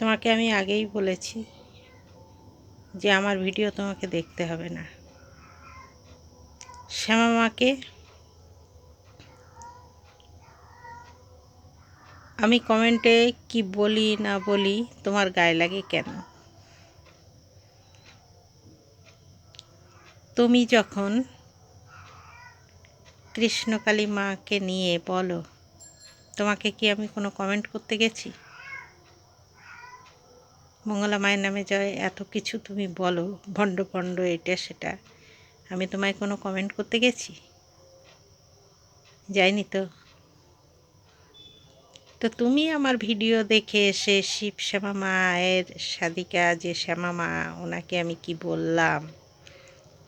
তোমাকে আমি আগেই বলেছি যে আমার ভিডিও তোমাকে দেখতে হবে না। শ্যামা মাকে আমি কমেন্টে কি বলি না বলি তোমার গায়ে লাগে কেন? তুমি যখন কৃষ্ণকালী মাকে নিয়ে বলো, তোমাকে কি আমি কোনো কমেন্ট করতে গেছি? মঙ্গলা মায়ের নামে জয় এত কিছু তুমি বলো, ভণ্ড ভণ্ড এটা সেটা, আমি তোমায় কোনো কমেন্ট করতে গেছি? যাইনি তো? তো তুমি আমার ভিডিও দেখে এসে শিব শ্যামা মায়ের সাদিকা যে শ্যামা মা, ওনাকে আমি কি বললাম?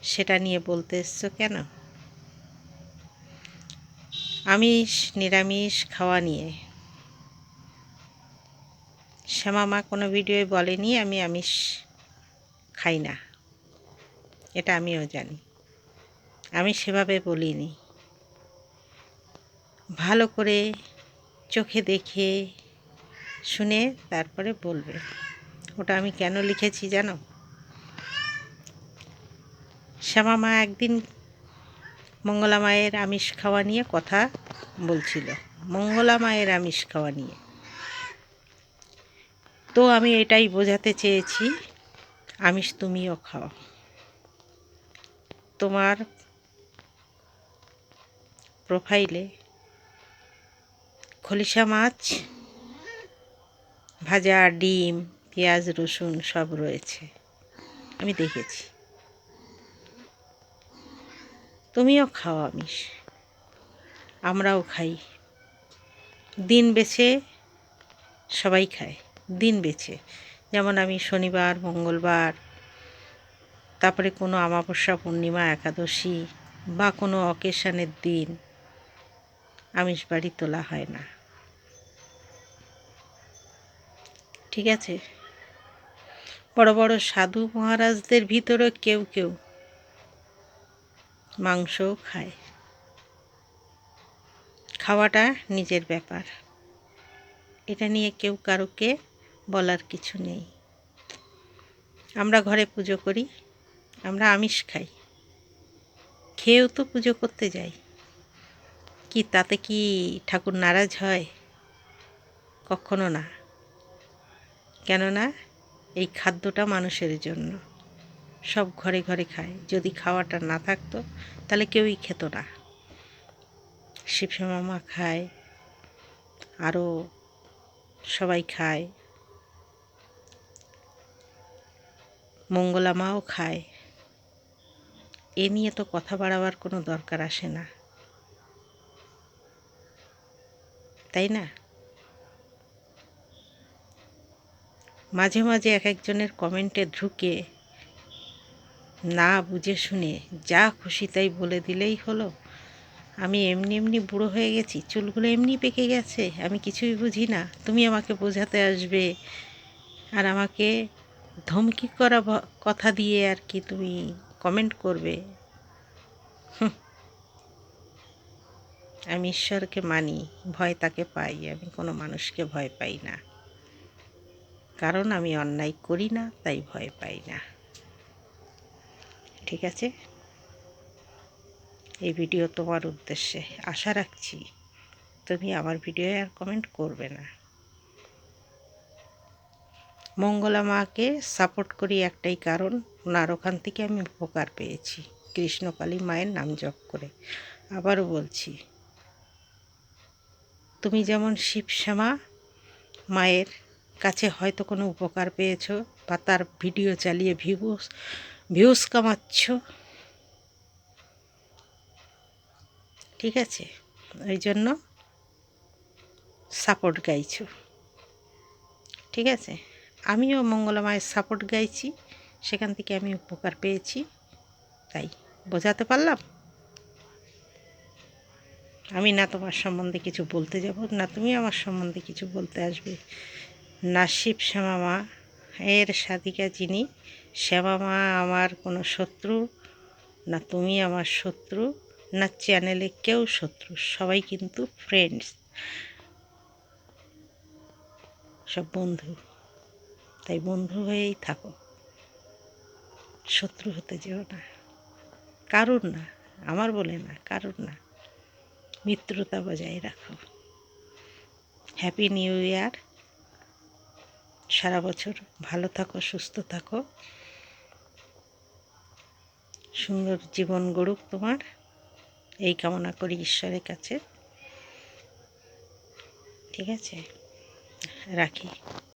সেটা নিয়ে বলতে এসছো কেন? আমিষ, নিরামিষ খাওয়া নিয়ে। শ্যামা মা কোনো ভিডিওয়ে বলেনি, আমি আমিষ খাই না। এটা আমিও জানি। আমি সেভাবে বলিনি। ভালো করে চোখে দেখে শুনে তারপরে বলবে। ওটা আমি কেন লিখেছি জানো? শ্যামা মা একদিন মঙ্গলা মায়ের আমিষ খাওয়া নিয়ে কথা বলছিল। মঙ্গলা মায়ের আমিষ খাওয়া নিয়ে। তো আমি এটাই বোঝাতে চেয়েছি, আমিষ তুমিও খাও। তোমার প্রোফাইলে খলিশা মাছ, ভাজা ডিম, পেঁয়াজ, রসুন সব রয়েছে। আমি দেখেছি। তুমিও খাও আমিষ। আমরাও খাই। দিন বেছে সবাই খায়। দিন বেছে যেমন আমি শনিবার, মঙ্গলবার, তারপরে কোনো আমাবস্যা পূর্ণিমা, একাদশী বা কোনো অকেশনের দিন আমিষ বাড়ি তোলা হয় না। ঠিক আছে? বড় বড় সাধু মহারাজদের ভিতরে কেউ কেউ মাংসও খায়। খাওয়াটা নিজের ব্যাপার। এটা নিয়ে কেউ কারোকে বলার কিছু নেই। আমরা ঘরে পুজো করি, আমরা আমিষ খাই। খেয়েও তো পুজো করতে যাই। কি তাতে কি ঠাকুর নারাজ হয়? কখনো না। কেননা এই খাদ্যটা মানুষের জন্য। সব ঘরে ঘরে খায়। যদি খাওয়াটা না থাকতো, তাহলে কেউই খেত না। শিবশ্যামা খায়, আরও সবাই খায়। মঙ্গলা মাও খায়। এ নিয়ে তো কথা বাড়াবার কোনো দরকার আসে না। তাই না? মাঝে মাঝে এক একজনের কমেন্টে ঢুকে না বুঝে শুনে যা খুশি তাই বলে দিলেই হলো। আমি এমনি এমনি বুড়ো হয়ে গেছি, চুলগুলো এমনি পেকে গেছে, আমি কিছুই বুঝি না। তুমি আমাকে বোঝাতে আসবে আর আমাকে ধমকি করা কথা দিয়ে আর কি তুমি কমেন্ট করবে। আমি ঈশ্বরকে মানি, ভয় তাকে পাই, আমি কোনো মানুষকে ভয় পাই না। কারণ আমি অন্যায় করি না, তাই ভয় পাই না। ঠিক আছে? এই ভিডিও তোমার উদ্দেশ্যে। আশা রাখছি তুমি আমার ভিডিও আর কমেন্ট করবে না। মঙ্গলা মাকে সাপোর্ট করি একটাই কারণ, ওনার ওখান থেকে আমি উপকার পেয়েছি। কৃষ্ণকালী মায়ের নাম জপ করে। আবারও বলছি, তুমি যেমন শিবশ্যামা মায়ের কাছে হয়তো কোনো উপকার পেয়েছ বা তার ভিডিও চালিয়ে ভিউস ভিউস কামাচ্ছ, ঠিক আছে? ওই জন্য সাপোর্ট গাইছো। ঠিক আছে? আমিও মঙ্গলা মায়ের সাপোর্ট গাইছি, সেখান থেকে আমি উপকার পেয়েছি, তাই বোঝাতে পারলাম? আমি না তোমার সম্বন্ধে কিছু বলতে যাব, না তুমি আমার সম্বন্ধে কিছু বলতে আসবে। না শিব শ্যামা মা, এর সাদিকা যিনি, শ্যামা মা আমার কোনো শত্রু, না তুমি আমার শত্রু, না চ্যানেলে কেউ শত্রু, সবাই কিন্তু ফ্রেন্ডস সব বন্ধু। তাই বন্ধু হয়েই থাকো। শত্রু হতে যেও না। কারুর না, আমার বলে না, কারুর না। মিত্রতা বজায় রাখো। হ্যাপি নিউ ইয়ার সারা বছর ভালো থাকো, সুস্থ থাকো। সুন্দর জীবন গড়ুক তোমার। এই কামনা করি ঈশ্বরের কাছে। ঠিক আছে? রাখি।